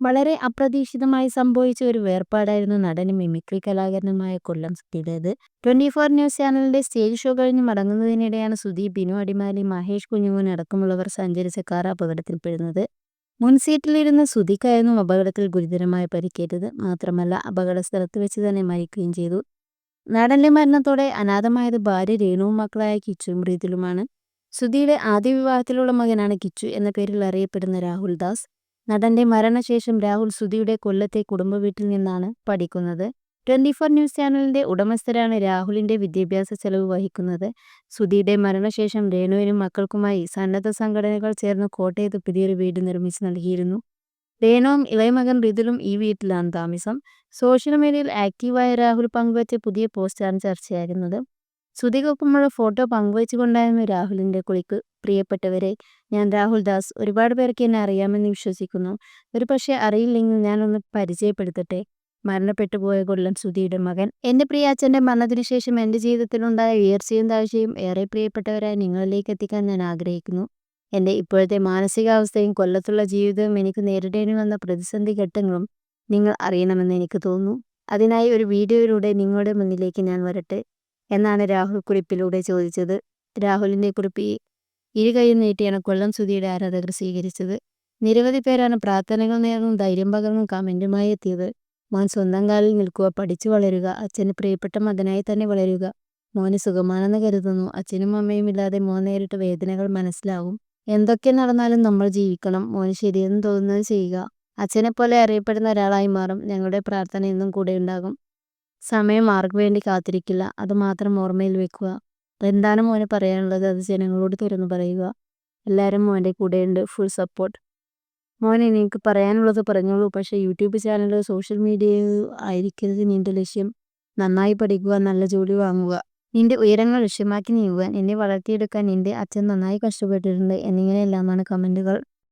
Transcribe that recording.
വളരെ അപ്രതീക്ഷിതമായി സംഭവിച്ച ഒരു വേർപാടായിരുന്നു നടനും മിമിക്രി കലാകാരനുമായ കൊല്ലം സുധിയുടേത് ട്വന്റി ഫോർ ന്യൂസ് ചാനലിന്റെ സ്റ്റേജ് ഷോ കഴിഞ്ഞ് മടങ്ങുന്നതിനിടെയാണ് സുധി ബിനു അടിമാലി മഹേഷ് കുഞ്ഞുമോൻ അടക്കമുള്ളവർ സഞ്ചരിച്ച കാർ അപകടത്തിൽപ്പെടുന്നത്. മുൻ സീറ്റിലിരുന്ന സുധിക്കായിരുന്നു അപകടത്തിൽ ഗുരുതരമായി പരിക്കേറ്റത്. മാത്രമല്ല അപകട സ്ഥലത്ത് വെച്ച് തന്നെ മരിക്കുകയും ചെയ്തു. നടന്റെ മരണത്തോടെ അനാഥമായത് ഭാര്യ രേണുവും മക്കളായ കിച്ചുവും പ്രീതിലുമാണ് സുധിയുടെ ആദ്യ വിവാഹത്തിലുള്ള മകനാണ് കിച്ചു എന്ന പേരിൽ അറിയപ്പെടുന്ന രാഹുൽ ദാസ്. നടന്റെ മരണശേഷം രാഹുൽ സുധിയുടെ കൊല്ലത്തെ കുടുംബവീട്ടിൽ നിന്നാണ് പഠിക്കുന്നത്. ട്വന്റി ഫോർ ന്യൂസ് ചാനലിന്റെ ഉടമസ്ഥരാണ് രാഹുലിന്റെ വിദ്യാഭ്യാസ ചെലവ് വഹിക്കുന്നത്. സുധിയുടെ മരണശേഷം രേണുവിനും മക്കൾക്കുമായി സന്നദ്ധ സംഘടനകൾ ചേർന്ന് കോട്ടയത്ത് പുതിയൊരു വീട് നിർമ്മിച്ചു നൽകിയിരുന്നു. രേണുവും ഇളയമകൻ റിതുലും ഈ വീട്ടിലാണ് താമസം. സോഷ്യൽ മീഡിയയിൽ ആക്റ്റീവായ രാഹുൽ പങ്കുവച്ച പുതിയ പോസ്റ്റാണ് ചർച്ചയാകുന്നത്. സുധിക്കൊപ്പമുള്ള ഫോട്ടോ പങ്കുവച്ചുകൊണ്ടായിരുന്നു രാഹുലിന്റെ കുളിക്ക് പ്രിയപ്പെട്ടവരെ. ഞാൻ രാഹുൽ ദാസ്. ഒരുപാട് പേർക്ക് എന്നെ അറിയാമെന്ന് വിശ്വസിക്കുന്നു. ഒരു പക്ഷേ അറിയില്ലെങ്കിൽ ഞാനൊന്ന് പരിചയപ്പെടുത്തട്ടെ? മരണപ്പെട്ടു പോയ കൊല്ലം സുധിയുടെ മകൻ. എന്റെ പ്രിയ അച്ഛന്റെ മരണത്തിനു ശേഷം എന്റെ ജീവിതത്തിലുണ്ടായ ഉയർച്ചയും താഴ്ചയും ഏറെ പ്രിയപ്പെട്ടവരായി നിങ്ങളിലേക്ക് എത്തിക്കാൻ ഞാൻ ആഗ്രഹിക്കുന്നു. എന്റെ ഇപ്പോഴത്തെ മാനസികാവസ്ഥയും കൊല്ലത്തുള്ള ജീവിതവും എനിക്ക് നേരിടേണ്ടി വന്ന പ്രതിസന്ധി ഘട്ടങ്ങളും നിങ്ങൾ അറിയണമെന്ന് എനിക്ക് തോന്നുന്നു. അതിനായി ഒരു വീഡിയോയിലൂടെ നിങ്ങളുടെ മുന്നിലേക്ക് ഞാൻ വരട്ടെ. എന്നാണ് രാഹുൽ കുറിപ്പിലൂടെ ചോദിച്ചത്. രാഹുലിന്റെ കുറിപ്പ് ഇരു കൈ നീട്ടിയാണ് കൊല്ലം സുധിയുടെ ആരാധകർ സ്വീകരിച്ചത്. നിരവധി പേരാണ് പ്രാർത്ഥനകൾ നേർന്നും ധൈര്യം പകർന്നും കമന്റുമായി എത്തിയത്. മോൻ സ്വന്തം കാലിൽ നിൽക്കുക പഠിച്ചു വളരുക അച്ഛന് പ്രിയപ്പെട്ട മകനായി തന്നെ വളരുക. മോന് സുഖമാണെന്ന് കരുതുന്നു. അച്ഛനും അമ്മയും ഇല്ലാതെ മോൻ നേരിട്ട വേദനകൾ മനസ്സിലാവും. എന്തൊക്കെ നടന്നാലും നമ്മൾ ജീവിക്കണം. മോന് ശരിയെന്ന് തോന്നുന്നത് ചെയ്യുക. അച്ഛനെ പോലെ അറിയപ്പെടുന്ന ഒരാളായി മാറും. ഞങ്ങളുടെ പ്രാർത്ഥന എന്നും കൂടെ ഉണ്ടാകും. സമയം ആർക്കു വേണ്ടി കാത്തിരിക്കില്ല. അത് മാത്രം ഓർമ്മയിൽ വെക്കുക. എന്താണ് മോന് പറയാനുള്ളത് അത് ജനങ്ങളോട് തുറന്നു പറയുക. എല്ലാവരും മോന്റെ കൂടെയുണ്ട്. Full support. മോനെ എനിക്ക് പറയാനുള്ളത് പറഞ്ഞോളൂ. പക്ഷേ യൂട്യൂബ് ചാനൽ സോഷ്യൽ മീഡിയ ആയിരിക്കരുത് നിന്റെ ലക്ഷ്യം. നന്നായി പഠിക്കുക നല്ല ജോലി വാങ്ങുക. നിന്റെ ഉയരങ്ങൾ ലക്ഷ്യമാക്കി നീങ്ങുക. എന്നെ വളർത്തിയെടുക്കാൻ നിന്റെ അച്ഛൻ നന്നായി കഷ്ടപ്പെട്ടിട്ടുണ്ട്. എന്നിങ്ങനെയെല്ലാമാണ് കമന്റുകൾ.